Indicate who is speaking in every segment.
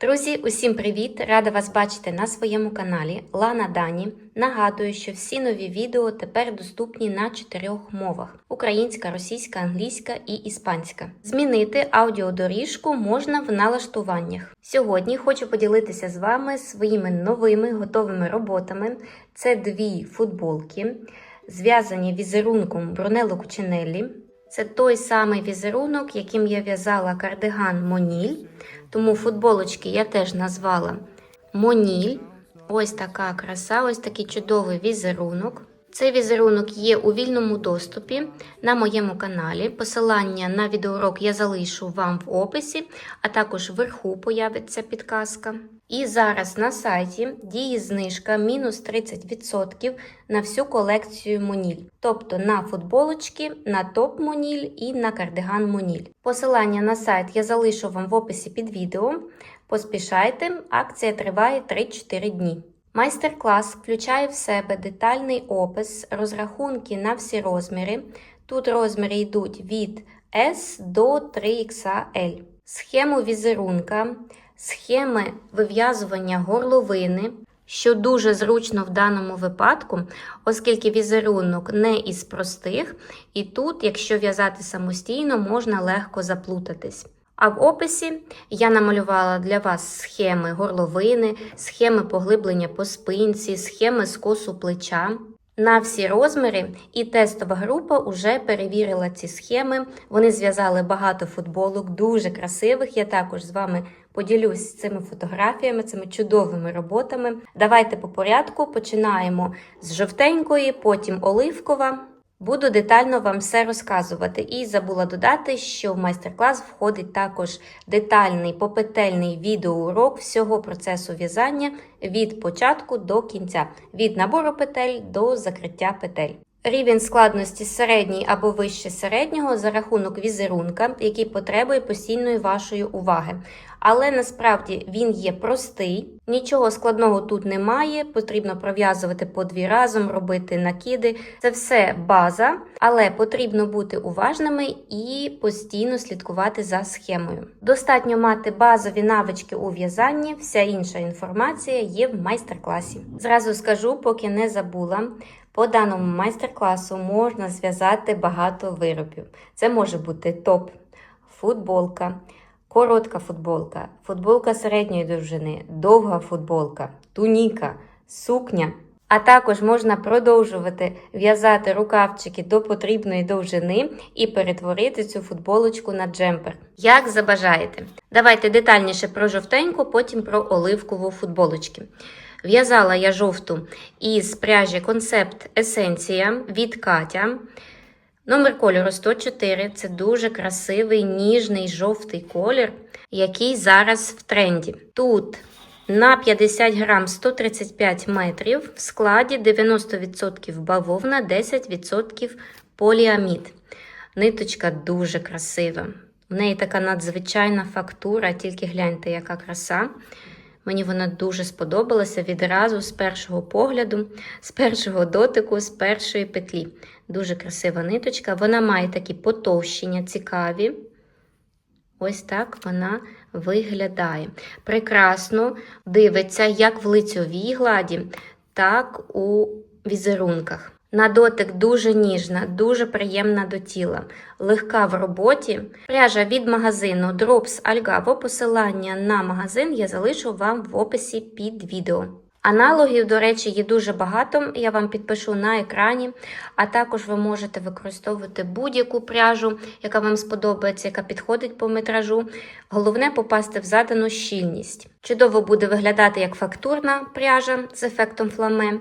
Speaker 1: Друзі, усім привіт! Рада вас бачити на своєму каналі Лана Дані. Нагадую, що всі нові відео тепер доступні на чотирьох мовах: українська, російська, англійська і іспанська. Змінити аудіодоріжку можна в налаштуваннях. Сьогодні хочу поділитися з вами своїми новими готовими роботами. Це дві футболки, зв'язані візерунком Брунелло Кучинеллі. Це той самий візерунок, яким я в'язала кардиган Моніль. Тому футболочки я теж назвала Моніль. Ось така краса, ось такий чудовий візерунок. Цей візерунок є у вільному доступі на моєму каналі. Посилання на відеоурок я залишу вам в описі, а також вверху появиться підказка. І зараз на сайті діє знижка мінус 30% на всю колекцію Моніль, тобто на футболочки, на топ Моніль і на кардиган Моніль. Посилання на сайт я залишу вам в описі під відео. Поспішайте, акція триває 3-4 дні. Майстер-клас включає в себе детальний опис, розрахунки на всі розміри. Тут розміри йдуть від S до 3XL. Схему візерунка, схеми вив'язування горловини, що дуже зручно в даному випадку, оскільки візерунок не із простих, і тут, якщо в'язати самостійно, можна легко заплутатись. А в описі я намалювала для вас схеми горловини, схеми поглиблення по спинці, схеми скосу плеча. На всі розміри і тестова група вже перевірила ці схеми. Вони зв'язали багато футболок, дуже красивих. Я також з вами поділюсь цими фотографіями, цими чудовими роботами. Давайте по порядку починаємо з жовтенької, потім оливкова. Буду детально вам все розказувати. І забула додати, що в майстер-клас входить також детальний попетельний відеоурок всього процесу в'язання від початку до кінця, від набору петель до закриття петель. Рівень складності середній або вище середнього за рахунок візерунка, який потребує постійної вашої уваги. Але насправді він є простий, нічого складного тут немає. Потрібно пров'язувати по дві разом, робити накиди. Це все база, але потрібно бути уважними і постійно слідкувати за схемою. Достатньо мати базові навички у в'язанні, вся інша інформація є в майстер-класі. Зразу скажу, поки не забула. По даному майстер-класу можна зв'язати багато виробів. Це може бути топ, футболка, коротка футболка, футболка середньої довжини, довга футболка, туніка, сукня. А також можна продовжувати в'язати рукавчики до потрібної довжини і перетворити цю футболочку на джемпер. Як забажаєте. Давайте детальніше про жовтеньку, потім про оливкову футболочки. В'язала я жовту із пряжі Концепт Есенція від Катя. Номер кольору 104 це дуже красивий ніжний жовтий колір, який зараз в тренді. Тут на 50 грам 135 метрів, в складі 90% бавовна, 10% поліамід. Ниточка дуже красива. В неї така надзвичайна фактура, тільки гляньте, яка краса. Мені вона дуже сподобалася відразу з першого погляду, з першого дотику, з першої петлі. Дуже красива ниточка. Вона має такі потовщення цікаві. Ось так вона виглядає. Прекрасно дивиться як в лицьовій гладі, так у візерунках. На дотик дуже ніжна, дуже приємна до тіла, легка в роботі. Пряжа від магазину Drops Algavo. Посилання на магазин я залишу вам в описі під відео. Аналогів, до речі, є дуже багато. Я вам підпишу на екрані, а також ви можете використовувати будь-яку пряжу, яка вам сподобається, яка підходить по метражу. Головне попасти в задану щільність. Чудово буде виглядати як фактурна пряжа з ефектом фламе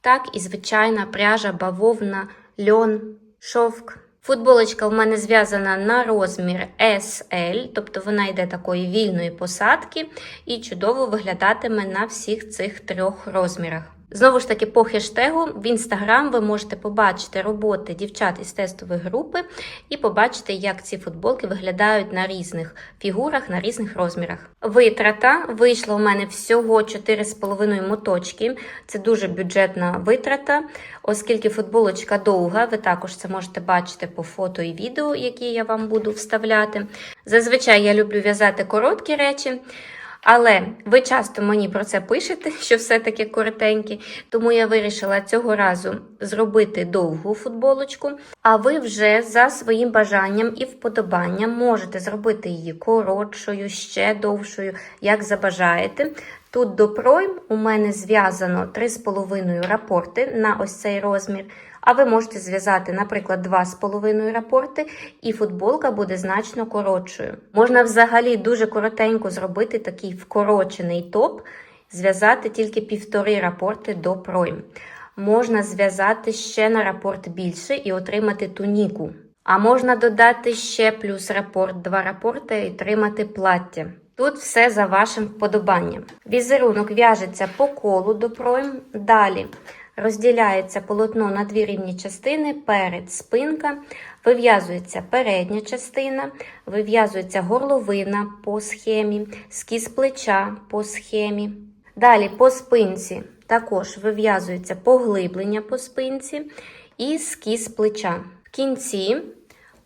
Speaker 1: так і звичайна пряжа, бавовна, льон, шовк. Футболочка в мене зв'язана на розмір SL, тобто вона йде такої вільної посадки і чудово виглядатиме на всіх цих трьох розмірах. Знову ж таки, по хештегу в інстаграм ви можете побачити роботи дівчат із тестової групи і побачити, як ці футболки виглядають на різних фігурах, на різних розмірах. Витрата вийшла у мене всього 4,5 моточки. Це дуже бюджетна витрата, оскільки футболочка довга, ви також це можете бачити по фото і відео, які я вам буду вставляти. Зазвичай я люблю в'язати короткі речі. Але ви часто мені про це пишете, що все таки коротенькі, тому я вирішила цього разу зробити довгу футболочку. А ви вже за своїм бажанням і вподобанням можете зробити її коротшою, ще довшою, як забажаєте. Тут до пройм у мене зв'язано 3,5 рапорти на ось цей розмір. А ви можете зв'язати, наприклад, 2,5 рапорти, і футболка буде значно коротшою. Можна взагалі дуже коротенько зробити такий вкорочений топ, зв'язати тільки півтори рапорти до пройм. Можна зв'язати ще на рапорт більше і отримати туніку. А можна додати ще плюс рапорт, два рапорти і отримати плаття. Тут все за вашим вподобанням. Візерунок в'яжеться по колу до пройм. Далі розділяється полотно на дві рівні частини, перед спинка, вив'язується передня частина, вив'язується горловина по схемі, скіз плеча по схемі. Далі по спинці також вив'язується поглиблення по спинці і скіз плеча. В кінці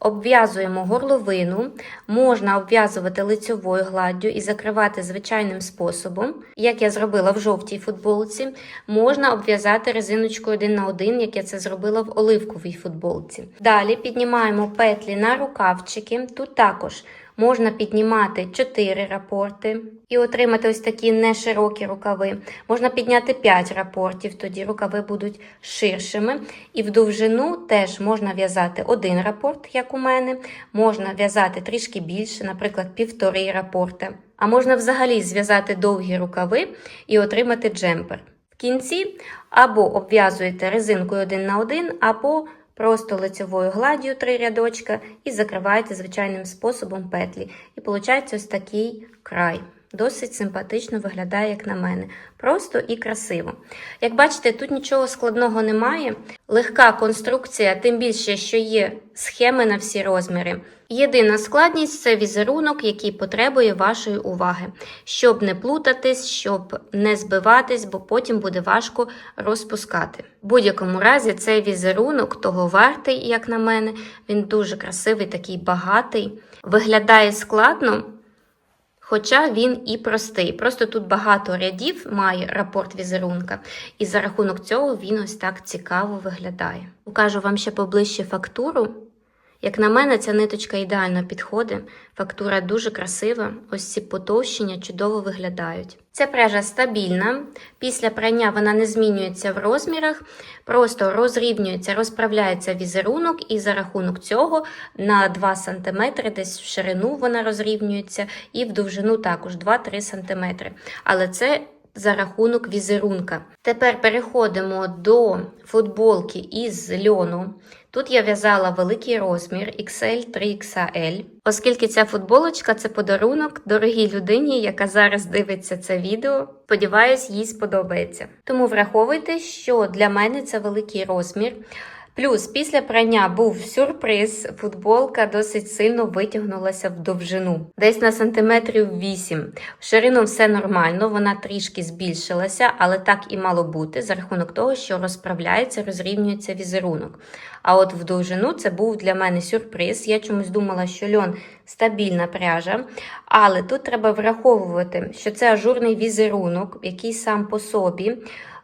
Speaker 1: Обв'язуємо горловину, можна обв'язувати лицьовою гладдю і закривати звичайним способом, як я зробила в жовтій футболці. Можна обв'язати резиночкою один на один, як я це зробила в оливковій футболці. Далі піднімаємо петлі на рукавчики. Тут також можна піднімати 4 рапорти і отримати ось такі неширокі рукави. Можна підняти 5 рапортів, тоді рукави будуть ширшими. І в довжину теж можна в'язати один рапорт, як у мене, можна в'язати трішки більше, наприклад, півтори рапорта. А можна взагалі зв'язати довгі рукави і отримати джемпер. В кінці або обв'язуєте резинкою один на один, або Просто лицевою гладдю три рядочка і закриваєте звичайним способом петлі. І виходить ось такий край. Досить симпатично виглядає, як на мене. Просто і красиво. Як бачите, тут нічого складного немає. Легка конструкція, тим більше, що є схеми на всі розміри. Єдина складність це візерунок, який потребує вашої уваги, щоб не плутатись, щоб не збиватись, бо потім буде важко розпускати. В будь-якому разі, цей візерунок того вартий, як на мене. Він дуже красивий, такий багатий. Виглядає складно. Хоча він і простий. Просто тут багато рядів має рапорт візерунка, і за рахунок цього він ось так цікаво виглядає. Покажу вам ще поближче фактуру. Як на мене, ця ниточка ідеально підходить. Фактура дуже красива, ось ці потовщення чудово виглядають. Ця пряжа стабільна. Після прання вона не змінюється в розмірах, просто розрівнюється, розправляється візерунок, і за рахунок цього на 2 см десь в ширину вона розрівнюється, і в довжину також 2-3 см. Але це за рахунок візерунка. Тепер переходимо до футболки із льону. Тут я в'язала великий розмір XL 3XL. Оскільки ця футболочка це подарунок дорогій людині, яка зараз дивиться це відео. Сподіваюсь, їй сподобається. Тому враховуйте, що для мене це великий розмір. Плюс після прання був сюрприз, футболка досить сильно витягнулася в довжину, десь на сантиметрів 8. В ширину все нормально, вона трішки збільшилася, але так і мало бути за рахунок того, що розправляється, розрівнюється візерунок. А от в довжину це був для мене сюрприз. Я чомусь думала, що льон стабільна пряжа. Але тут треба враховувати, що це ажурний візерунок, який сам по собі.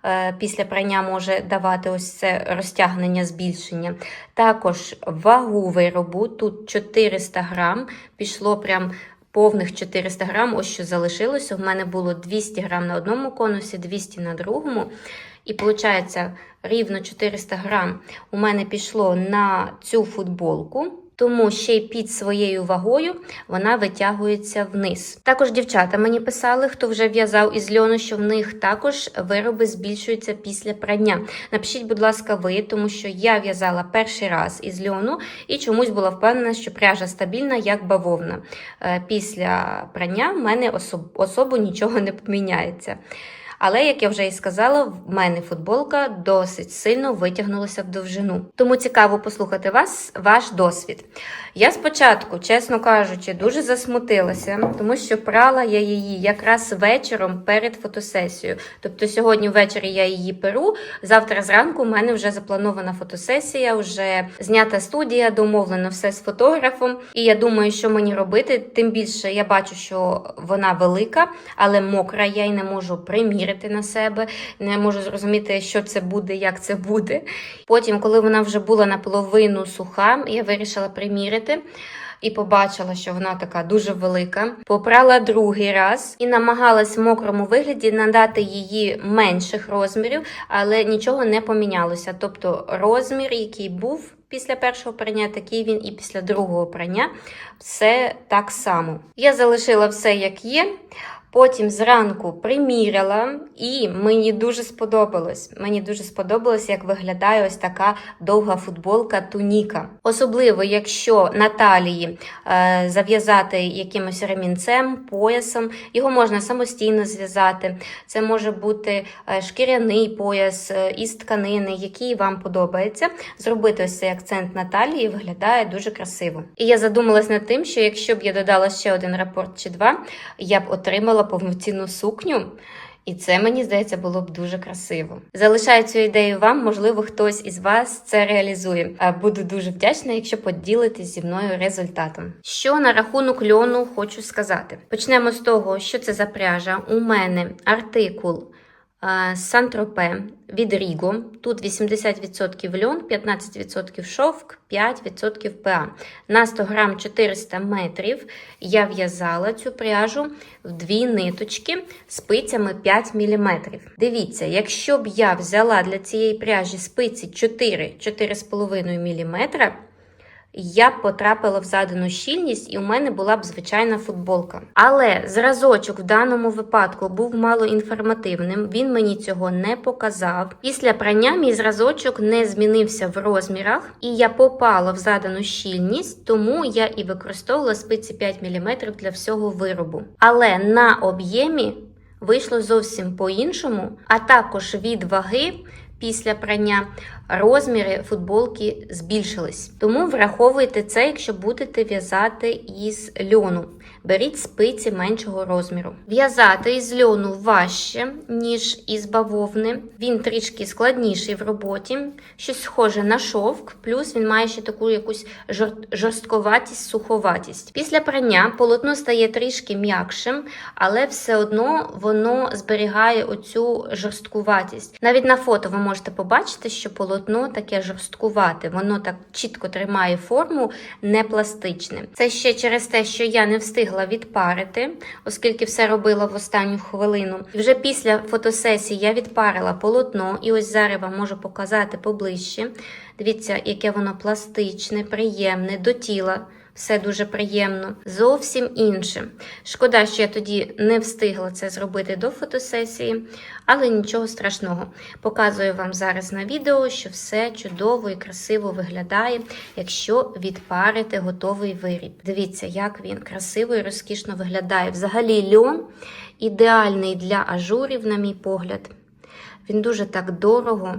Speaker 1: Е, після прання може давати ось це розтягнення, збільшення. Також вагу виробу, тут 400 грам, пішло прям повних 400 грам, ось що залишилося. У мене було 200 грам на одному конусі, 200 на другому. І виходить, рівно 400 грам у мене пішло на цю футболку тому ще й під своєю вагою вона витягується вниз. Також дівчата мені писали, хто вже в'язав із льону, що в них також вироби збільшуються після прання. Напишіть, будь ласка, ви, тому що я в'язала перший раз із льону і чомусь була впевнена, що пряжа стабільна, як бавовна. Е, після прання в мене особ... особо нічого не поміняється. Але, як я вже і сказала, в мене футболка досить сильно витягнулася в довжину. Тому цікаво послухати вас, ваш досвід. Я спочатку, чесно кажучи, дуже засмутилася, тому що прала я її якраз вечором перед фотосесією. Тобто сьогодні ввечері я її перу. Завтра зранку у мене вже запланована фотосесія, вже знята студія, домовлено все з фотографом. І я думаю, що мені робити. Тим більше я бачу, що вона велика, але мокра. Я й не можу примірити на себе, не можу зрозуміти, що це буде, як це буде. Потім, коли вона вже була наполовину суха, я вирішила примірити. І побачила, що вона така дуже велика. Попрала другий раз і намагалась в мокрому вигляді надати її менших розмірів, але нічого не помінялося. Тобто розмір, який був після першого прання, такий він і після другого прання. Все так само. Я залишила все як є. Потім зранку приміряла, і мені дуже сподобалось. Мені дуже сподобалось, як виглядає ось така довга футболка туніка. Особливо, якщо на талії е, зав'язати якимось ремінцем, поясом, його можна самостійно зв'язати. Це може бути е, шкіряний пояс е, із тканини, який вам подобається. Зробити ось цей акцент на талії виглядає дуже красиво. І я задумалась над тим, що якщо б я додала ще один рапорт чи два, я б отримала повноцінну сукню. І це, мені здається, було б дуже красиво. Залишаю цю ідею вам, можливо, хтось із вас це реалізує. Буду дуже вдячна, якщо поділитесь зі мною результатом. Що на рахунок льону хочу сказати. Почнемо з того, що це за пряжа. У мене артикул Сан-Тропе від Ріго. Тут 80% льон, 15% шовк, 5% ПА. На 100 грам 400 метрів я в'язала цю пряжу в дві ниточки спицями 5 мм. Дивіться, якщо б я взяла для цієї пряжі спиці 4-4,5 мм, я б потрапила в задану щільність, і у мене була б звичайна футболка. Але зразочок в даному випадку був малоінформативним, він мені цього не показав. Після прання мій зразочок не змінився в розмірах, і я попала в задану щільність, тому я і використовувала спиці 5 мм для всього виробу. Але на об'ємі вийшло зовсім по-іншому, а також від ваги. Після прання розміри футболки збільшились. Тому враховуйте це, якщо будете в'язати із льону. Беріть спиці меншого розміру. В'язати із льону важче, ніж із бавовни. Він трішки складніший в роботі, щось схоже на шовк, плюс він має ще таку якусь жор- жорстковатість, суховатість. Після прання полотно стає трішки м'якшим, але все одно воно зберігає оцю жорсткуватість. Навіть на фото ви можете побачити, що полотно таке жорсткувате, воно так чітко тримає форму, не пластичне. Це ще через те, що я не встигла відпарити, оскільки все робила в останню хвилину. Вже після фотосесії я відпарила полотно, і ось зараз вам можу показати поближче. Дивіться, яке воно пластичне, приємне, до тіла. Все дуже приємно, зовсім інше. Шкода, що я тоді не встигла це зробити до фотосесії, але нічого страшного. Показую вам зараз на відео, що все чудово і красиво виглядає, якщо відпарити готовий виріб. Дивіться, як він красиво і розкішно виглядає. Взагалі, льон ідеальний для ажурів, на мій погляд. Він дуже так дорого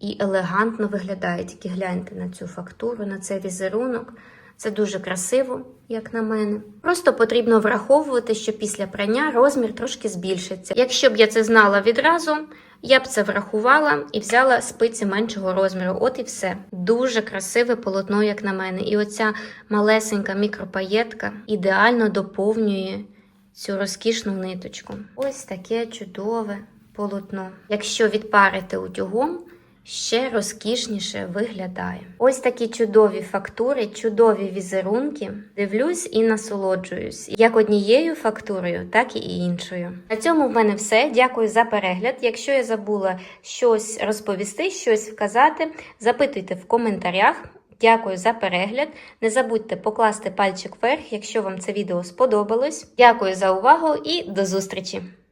Speaker 1: і елегантно виглядає. Тільки гляньте на цю фактуру, на цей візерунок. Це дуже красиво, як на мене. Просто потрібно враховувати, що після прання розмір трошки збільшиться. Якщо б я це знала відразу, я б це врахувала і взяла спиці меншого розміру. От і все. Дуже красиве полотно, як на мене. І оця малесенька мікропаєтка ідеально доповнює цю розкішну ниточку. Ось таке чудове полотно. Якщо відпарити утюгом, ще розкішніше виглядає. Ось такі чудові фактури, чудові візерунки. Дивлюсь і насолоджуюсь як однією фактурою, так і іншою. На цьому в мене все. Дякую за перегляд. Якщо я забула щось розповісти, щось вказати, запитуйте в коментарях. Дякую за перегляд. Не забудьте покласти пальчик вверх, якщо вам це відео сподобалось. Дякую за увагу і до зустрічі!